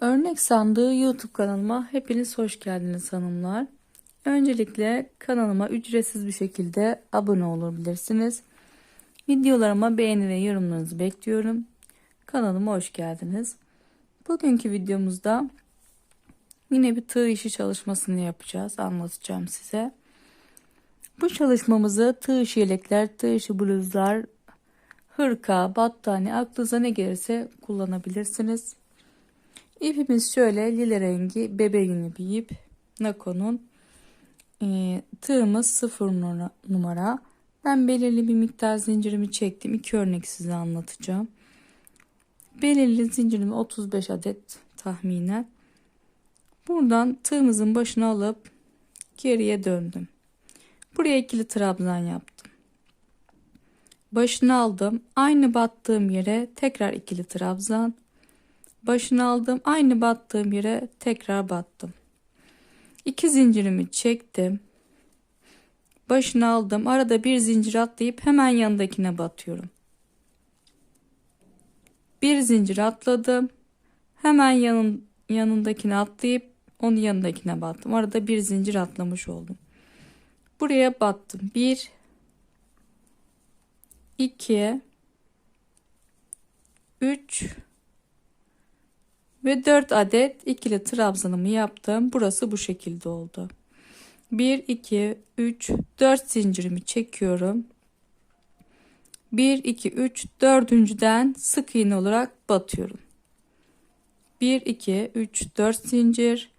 Örnek sandığı YouTube kanalıma hepiniz hoş geldiniz hanımlar. Öncelikle kanalıma ücretsiz bir şekilde abone olabilirsiniz. Videolarıma beğeni ve yorumlarınızı bekliyorum. Kanalıma hoş geldiniz. Bugünkü videomuzda yine bir tığ işi çalışmasını yapacağız. Anlatacağım size. Bu çalışmamızı tığ işi yelekler, tığ işi bluzlar, hırka, battaniye aklınıza ne gelirse kullanabilirsiniz. İpimiz şöyle lila rengi bebeğini bir ip. Nako'nun e, tığımız 0 numara. Ben belirli bir miktar zincirimi çektim. İki örnek size anlatacağım. Belirli zincirimi 35 adet tahminen. Buradan tığımızın başına alıp geriye döndüm. Buraya ikili trabzan yaptım. Başını aldım. Aynı battığım yere tekrar ikili trabzan. Başını aldım. Aynı battığım yere tekrar battım. İki zincirimi çektim. Başını aldım. Arada bir zincir atlayıp hemen yanındakine batıyorum. Bir zincir atladım. Hemen yanın, yanındakine atlayıp onun yanındakine battım. Arada bir zincir atlamış oldum. Buraya battım. Bir, iki, üç ve 4 adet ikili trabzanımı yaptım. Burası bu şekilde oldu. 1 2 3 4 zincirimi çekiyorum. 1 2 3 dördüncüden sık iğne olarak batıyorum. 1 2 3 4 zincir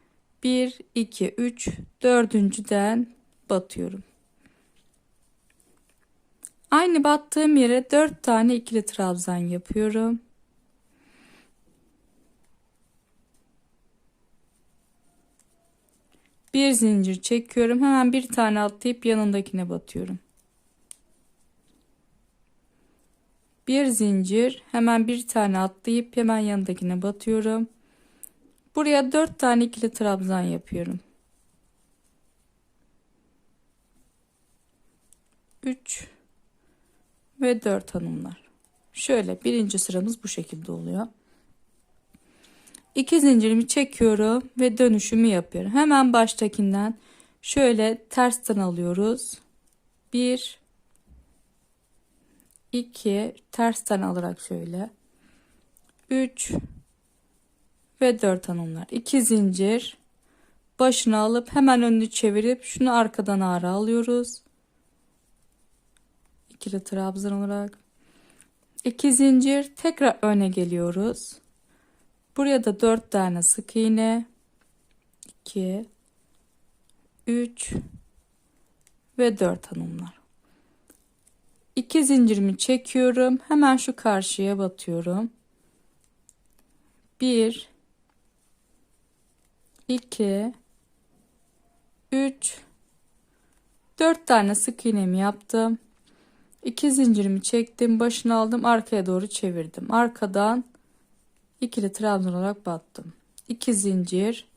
1 2 3 dördüncüden batıyorum. Aynı battığım yere 4 tane ikili trabzan yapıyorum. Bir zincir çekiyorum. Hemen bir tane atlayıp yanındakine batıyorum. Bir zincir hemen bir tane atlayıp hemen yanındakine batıyorum. Buraya dört tane ikili trabzan yapıyorum. 3 ve 4 hanımlar. Şöyle birinci sıramız bu şekilde oluyor. İki zincirimi çekiyorum ve dönüşümü yapıyorum. Hemen baştakinden şöyle tersten alıyoruz. 1 2 tersten alarak şöyle 3 ve 4 hanımlar. 2 zincir başını alıp hemen önünü çevirip şunu arkadan ağra alıyoruz. İkili trabzan olarak 2 zincir tekrar öne geliyoruz. Buraya da 4 tane sık iğne 2 3 ve 4 hanımlar. 2 zincirimi çekiyorum. Hemen şu karşıya batıyorum. 1 2 3 4 tane sık iğnemi yaptım. 2 zincirimi çektim, başını aldım, arkaya doğru çevirdim. Arkadan ikili trabzan olarak battım. 2 zincir.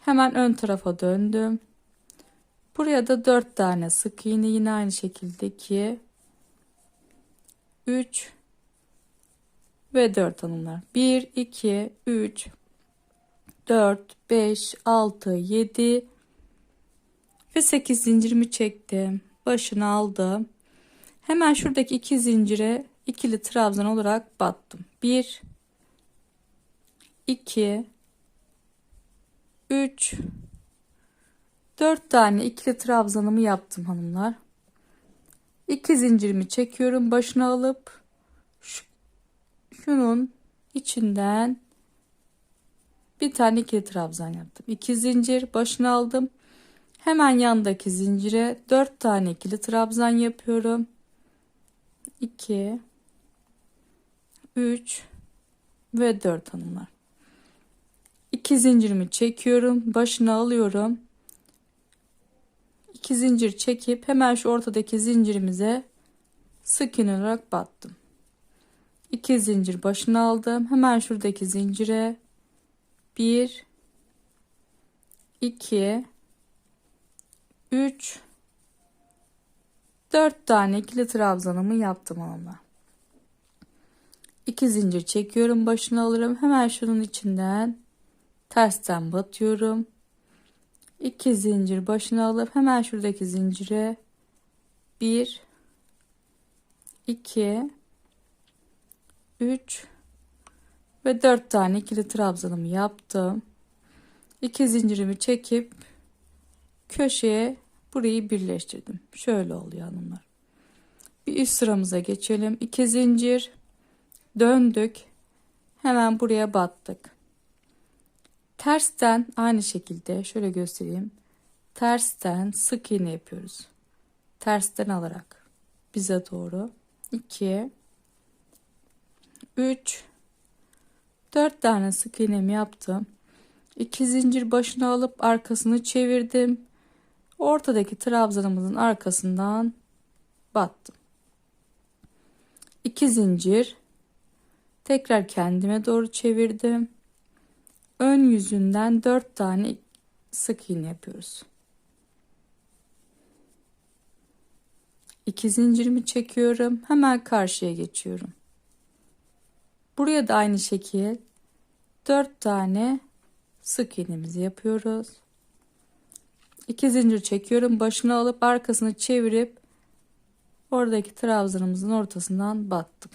Hemen ön tarafa döndüm. Buraya da 4 tane sık iğne yine aynı şekilde 2 3 ve 4 hanımlar. 1 2 3 4 5 6 7 ve 8 zincirimi çektim. Başını aldım. Hemen şuradaki iki zincire ikili trabzan olarak battım. 1 2 3 4 tane ikili trabzanımı yaptım hanımlar. 2 zincirimi çekiyorum başına alıp şunun içinden bir tane ikili trabzan yaptım. 2 zincir başına aldım. Hemen yandaki zincire 4 tane ikili trabzan yapıyorum. 2 3 ve 4 hanımlar. 2 zincirimi çekiyorum. Başına alıyorum. 2 zincir çekip hemen şu ortadaki zincirimize sık iğne olarak battım. 2 zincir başına aldım. Hemen şuradaki zincire 1 2 3 4 tane ikili trabzanımı yaptım onunla. 2 zincir çekiyorum başına alırım hemen şunun içinden tersten batıyorum. 2 zincir başına alıp hemen şuradaki zincire 1 2 3 ve 4 tane ikili trabzanımı yaptım. 2 zincirimi çekip köşeye burayı birleştirdim. Şöyle oluyor hanımlar. Bir üst sıramıza geçelim. 2 zincir. Döndük. Hemen buraya battık tersten aynı şekilde şöyle göstereyim. Tersten sık iğne yapıyoruz. Tersten alarak bize doğru. 2 3 4 tane sık iğnemi yaptım. 2 zincir başına alıp arkasını çevirdim. Ortadaki trabzanımızın arkasından battım. 2 zincir tekrar kendime doğru çevirdim ön yüzünden 4 tane sık iğne yapıyoruz. 2 zincirimi çekiyorum hemen karşıya geçiyorum. Buraya da aynı şekil 4 tane sık iğnemizi yapıyoruz. 2 zincir çekiyorum başını alıp arkasını çevirip oradaki trabzanımızın ortasından battık.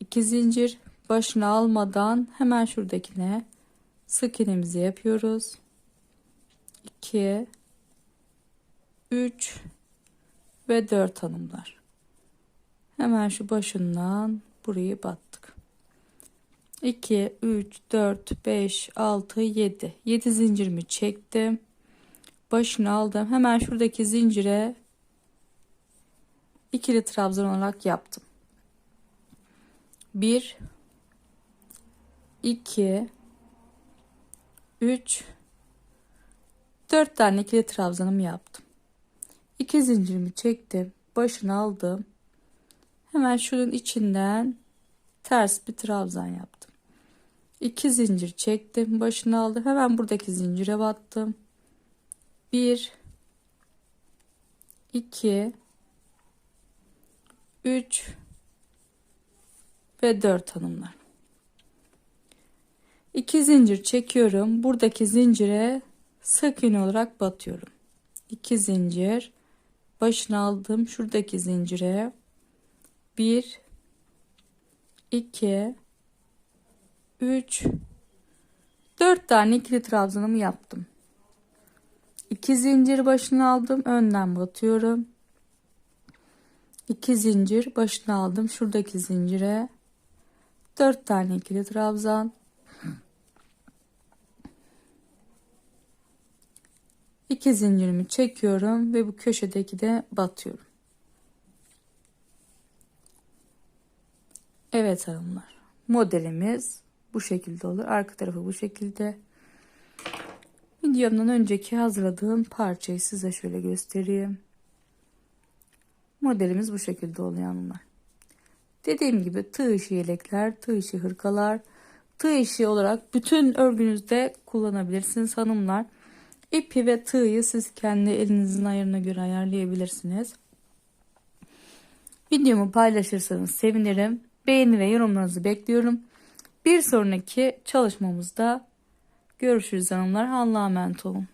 2 zincir başını almadan hemen şuradakine sık iğnemizi yapıyoruz. 2 3 ve 4 hanımlar. Hemen şu başından burayı battık. 2 3 4 5 6 7 7 zincirimi çektim. Başını aldım. Hemen şuradaki zincire ikili trabzan olarak yaptım. 1 2 3 4 tane ikili trabzanımı yaptım. 2 zincirimi çektim başını aldım. Hemen şunun içinden ters bir trabzan yaptım. 2 zincir çektim başını aldım. Hemen buradaki zincire battım. 1 2 3 ve 4 hanımlar 2 zincir çekiyorum. Buradaki zincire sık iğne olarak batıyorum. 2 zincir. Başını aldım. Şuradaki zincire. 1 2 3 4 tane ikili trabzanımı yaptım. 2 zincir başını aldım. Önden batıyorum. 2 zincir başını aldım. Şuradaki zincire. 4 tane ikili trabzan 2 zincirimi çekiyorum ve bu köşedeki de batıyorum. Evet hanımlar modelimiz bu şekilde olur. Arka tarafı bu şekilde. Videomdan önceki hazırladığım parçayı size şöyle göstereyim. Modelimiz bu şekilde oluyor hanımlar. Dediğim gibi tığ işi yelekler tığ işi hırkalar tığ işi olarak bütün örgünüzde kullanabilirsiniz hanımlar ipi ve tığı siz kendi elinizin ayarına göre ayarlayabilirsiniz videomu paylaşırsanız sevinirim beğeni ve yorumlarınızı bekliyorum bir sonraki çalışmamızda görüşürüz hanımlar. Allah'a emanet olun.